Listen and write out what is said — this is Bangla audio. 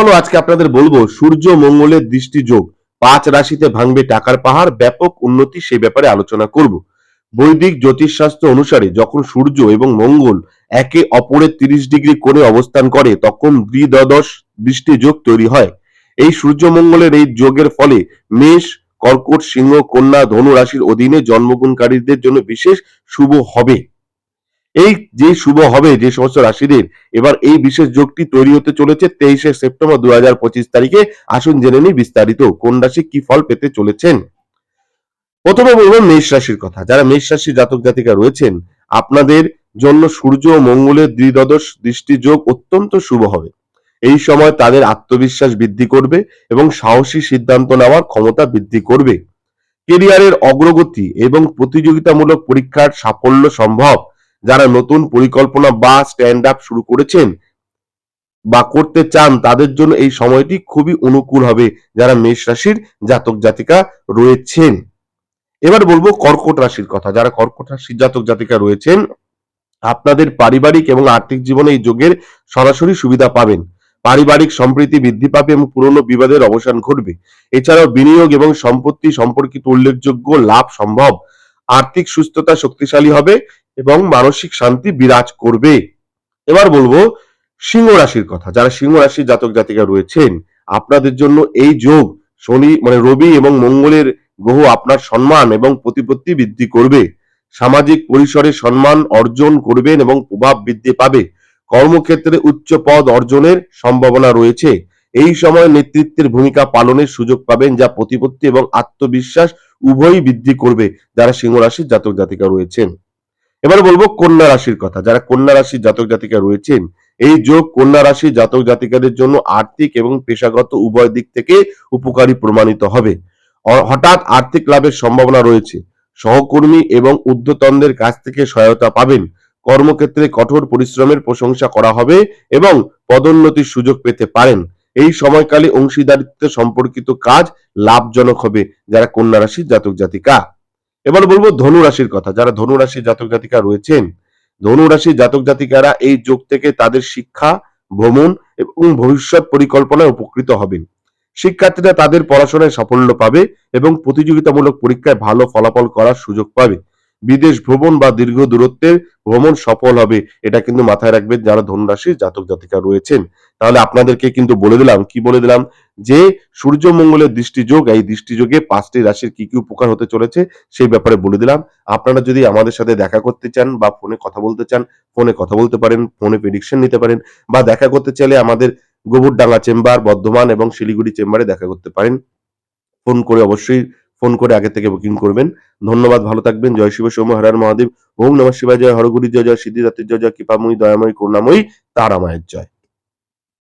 চলো আজকে আপনাদের বলব, সূর্য মঙ্গলের দৃষ্টি যোগ পাঁচ রাশিতে ভাঙবে টাকার পাহাড়, ব্যাপক উন্নতি সেই ব্যাপারে আলোচনা করব। বৈদিক জ্যোতিষশাস্ত্র অনুসারে যখন সূর্য এবং মঙ্গল একে অপরের তিরিশ ডিগ্রি কোণে অবস্থান করে, তখন দ্বিদ্বাদশ দৃষ্টি যোগ তৈরি হয়। এই সূর্য মঙ্গলের এই যোগের ফলে মেষ, কর্কট সিংহ, কন্যা, ধনু রাশির অধীনে জন্মগ্রহণকারীদের জন্য বিশেষ শুভ হবে। এই যে শুভ হবে, যে সমস্ত রাশিদের, এবার এই বিশেষ যোগটি তৈরি হতে চলেছে তেইশে সেপ্টেম্বর দুই হাজার পঁচিশ তারিখে। আসুন জেনে নিই বিস্তারিত, কোন রাশি কি ফল পেতে চলেছেন? প্রথমে বলব মেষ রাশির কথা। যারা মেষ রাশির জাতক জাতিকা রয়েছেন, আপনাদের জন্য সূর্য ও মঙ্গলের দ্বিদশ দৃষ্টি যোগ অত্যন্ত শুভ হবে। এই সময় তাদের আত্মবিশ্বাস বৃদ্ধি করবে এবং সাহসী সিদ্ধান্ত নেওয়ার ক্ষমতা বৃদ্ধি করবে। কেরিয়ারের অগ্রগতি এবং প্রতিযোগিতামূলক পরীক্ষার সাফল্য সম্ভব। যারা নতুন পরিকল্পনা বা স্ট্যান্ড আপ শুরু করেছেন বা করতে চান, তাদের জন্য এই সময়টি খুবই অনুকূল হবে যারা মেষ রাশির জাতক জাতিকা রয়েছেন। এবার বলব কর্কট রাশির কথা। যারা কর্কট রাশির জাতক জাতিকা রয়েছেন, আপনাদের পারিবারিক এবং আর্থিক জীবনে এই যোগের সরাসরি সুবিধা পাবেন। পারিবারিক সম্প্রীতি বৃদ্ধি পাবে এবং পুরনো বিবাদের অবসান ঘটবে। এছাড়াও বিনিয়োগ এবং সম্পত্তি সম্পর্কিত উল্লেখযোগ্য লাভ সম্ভব। আর্থিক সুস্থতা শক্তিশালী হবে এবং মানসিক শান্তি বিরাজ করবে। এবার বলব সিংহ রাশির কথা। যারা সিংহ রাশির জাতক জাতিকা রয়েছেন, আপনাদের জন্য এই যোগ শনি মানে রবি এবং মঙ্গলের গ্রহ আপনার সম্মান এবং প্রতিপত্তি বৃদ্ধি করবে। সামাজিক পরিসরে সম্মান অর্জন করবেন এবং প্রভাব বৃদ্ধি পাবে। কর্মক্ষেত্রে উচ্চ পদ অর্জনের সম্ভাবনা রয়েছে। এই সময় নেতৃত্বের ভূমিকা পালনের সুযোগ পাবেন, যা প্রতিপত্তি এবং আত্মবিশ্বাস উভয়ই বৃদ্ধি করবে। যারা সিংহ রাশির জাতক জাতিকা রয়েছেন। এবার বলব কন্যা রাশির কথা। যারা কন্যা রাশির জাতক জাতিকা রয়েছেন, এই যোগ কন্যা রাশির জাতক জাতিকাদের জন্য আর্থিক এবং পেশাগত উভয় দিক থেকে উপকারী প্রমাণিত হবে। হঠাৎ আর্থিক লাভের সম্ভাবনা রয়েছে। সহকর্মী এবং ঊর্ধ্বতনদের কাছ থেকে সহায়তা পাবেন। কর্মক্ষেত্রে কঠোর পরিশ্রমের প্রশংসা করা হবে এবং পদোন্নতির সুযোগ পেতে পারেন। এই সময়কালে অংশীদারিত্ব সম্পর্কিত কাজ লাভজনক হবে যারা কন্যা রাশির জাতক জাতিকা। এবার বলব ধনু রাশির কথা। যারা ধনু রাশির জাতক জাতিকা রয়েছেন, ধনু রাশির জাতক জাতিকারা এই যোগ থেকে তাদের শিক্ষা, ভ্রমণ এবং ভবিষ্যৎ পরিকল্পনায় উপকৃত হবেন। শিক্ষার্থীরা তাদের পড়াশোনায় সাফল্য পাবে এবং প্রতিযোগিতামূলক পরীক্ষায় ভালো ফলাফল করার সুযোগ পাবে। বিদেশ ভ্রমণ বা দীর্ঘ দূরত্বের ভ্রমণ সফল হবে। এটা কিন্তু মাথায় রাখবেন যারা ধনুরাশির জাতক জাতিকা রয়েছেন। তাহলে আপনাদেরকে কিন্তু বলে দিলাম, কি বলে দিলাম? যে সূর্য মঙ্গলের দৃষ্টিযোগ, এই দৃষ্টিযোগে পাঁচটি রাশির কি কি উপকার হতে চলেছে সেই ব্যাপারে বলে দিলাম। আপনারা যদি আমাদের সাথে দেখা করতে চান বা ফোনে কথা বলতে চান, ফোনে কথা বলতে পারেন, ফোনে প্রেডিকশন নিতে পারেন বা দেখা করতে চাইলে আমাদের গোবরডাঙ্গা চেম্বার, বর্ধমান এবং শিলিগুড়ি চেম্বারে দেখা করতে পারেন। ফোন করে অবশ্যই ফোন করে আগে থেকে বুকিং করবেন। ধন্যবাদ, ভালো থাকবেন। জয় শিব, সৌম্য হরার মহাদেব। ওম নমঃ শিবায়, জয় হরগুরি জয় জয় সিদ্ধিদাত্রী জয় জয় কৃপাময়ী, দয়াময়ী, করুণাময়ী, তারামায়ের জয়।